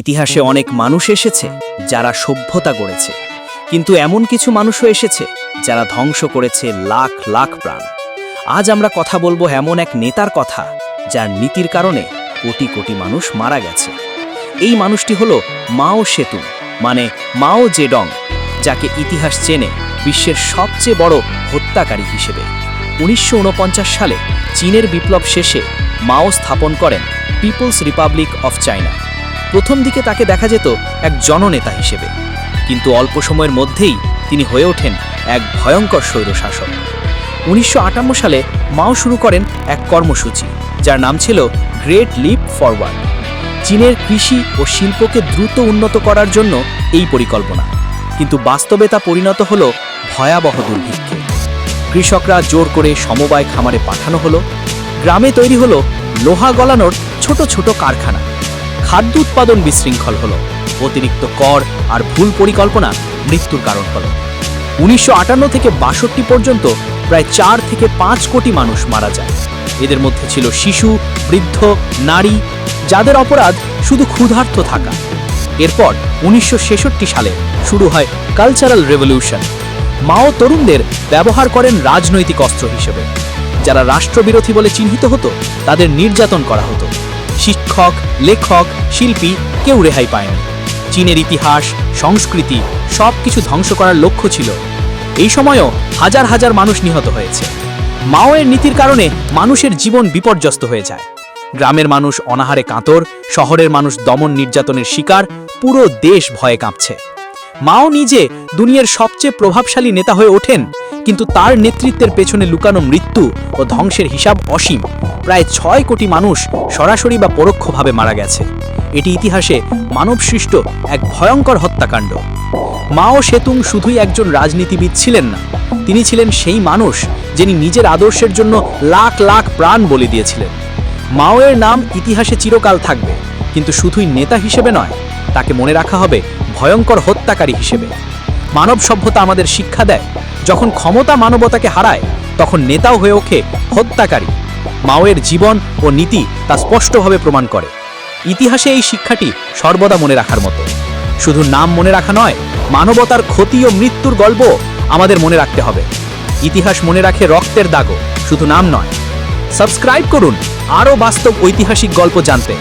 ইতিহাসে অনেক মানুষ এসেছে যারা সভ্যতা গড়েছে। কিন্তু এমন কিছু মানুষও এসেছে যারা ধ্বংস করেছে লাখ লাখ প্রাণ। আজ আমরা কথা বলব এমন এক নেতার কথা যার নীতির কারণে কোটি কোটি মানুষ মারা গেছে। এই মানুষটি হলো মাও সেতু মানে মাও জেডং, যাকে ইতিহাস চেনে বিশ্বের সবচেয়ে বড় হত্যাকারী হিসেবে। উনিশশো ঊনপঞ্চাশ সালে চীনের বিপ্লব শেষে মাও স্থাপন করেন পিপলস রিপাবলিক অফ চায়না। প্রথম দিকে তাকে দেখা যেত এক জননেতা হিসেবে। কিন্তু অল্প সময়ের মধ্যেই তিনি হয়ে ওঠেন এক ভয়ঙ্কর স্বৈরশাসক। উনিশশো আটান্ন সালে মাও শুরু করেন এক কর্মসূচি, যার নাম ছিল গ্রেট লিপ ফরওয়ার্ড চীনের কৃষি ও শিল্পকে দ্রুত উন্নত করার জন্য এই পরিকল্পনা। কিন্তু বাস্তবে তা পরিণত হল ভয়াবহ দুর্ভিক্ষে। কৃষকরা জোর করে সমবায় খামারে পাঠানো হলো। গ্রামে তৈরি হলো লোহা গলানোর ছোট ছোট কারখানা। খাদ্য উৎপাদন বিশৃঙ্খল হলো। অতিরিক্ত কর আর ভুল পরিকল্পনা মৃত্যুর কারণ হলো। উনিশশো আটান্ন থেকে বাষট্টি পর্যন্ত প্রায় চার থেকে পাঁচ কোটি মানুষ মারা যায়। এদের মধ্যে ছিল শিশু, বৃদ্ধ, নারী, যাদের অপরাধ শুধু ক্ষুধার্ত থাকা। এরপর উনিশশো ছেষট্টি সালে শুরু হয় কালচারাল রেভলিউশন মাও তরুণদের ব্যবহার করেন রাজনৈতিক অস্ত্র হিসেবে। যারা রাষ্ট্রবিরোধী বলে চিহ্নিত হতো, তাদের নির্যাতন করা হতো। শিক্ষক, লেখক, শিল্পী কেউ রেহাই পায়নি। চীনের ইতিহাস, সংস্কৃতি সব কিছু ধ্বংস করার লক্ষ্য ছিল। এই সময়ও হাজার হাজার মানুষ নিহত হয়েছে। মাওয়ের নীতির কারণে মানুষের জীবন বিপর্যস্ত হয়ে যায়। গ্রামের মানুষ অনাহারে কাতর, শহরের মানুষ দমন নির্যাতনের শিকার, পুরো দেশ ভয়ে কাঁপছে। মাও নিজে দুনিয়ার সবচেয়ে প্রভাবশালী নেতা হয়ে ওঠেন কিন্তু তার নেতৃত্বের পেছনে লুকানো মৃত্যু ও ধ্বংসের হিসাব অসীম। প্রায় ছয় কোটি মানুষ সরাসরি বা পরোক্ষভাবে মারা গেছে। এটি ইতিহাসে মানবসৃষ্ট এক ভয়ঙ্কর হত্যাকাণ্ড। মাও সেতুং শুধুই একজন রাজনীতিবিদ ছিলেন না, তিনি ছিলেন সেই মানুষ যিনি নিজের আদর্শের জন্য লাখ লাখ প্রাণ বলি দিয়েছিলেন। মাওয়ের নাম ইতিহাসে চিরকাল থাকবে, কিন্তু শুধুই নেতা হিসেবে নয়, তাকে মনে রাখা হবে ভয়ঙ্কর হত্যাকারী হিসেবে। মানব সভ্যতা আমাদের শিক্ষা দেয় যখন ক্ষমতা মানবতাকে হারায়, তখন নেতাও হয়ে ওঠে হত্যাকারী। মাওয়ের জীবন ও নীতি তা স্পষ্টভাবে প্রমাণ করে। ইতিহাসে এই শিক্ষাটি সর্বদা মনে রাখার মতো। শুধু নাম মনে রাখা নয়, মানবতার ক্ষতি ও মৃত্যুর গল্প আমাদের মনে রাখতে হবে। ইতিহাস মনে রাখে রক্তের দাগও, শুধু নাম নয়। সাবস্ক্রাইব করুন আরও বাস্তব ঐতিহাসিক গল্প জানতে।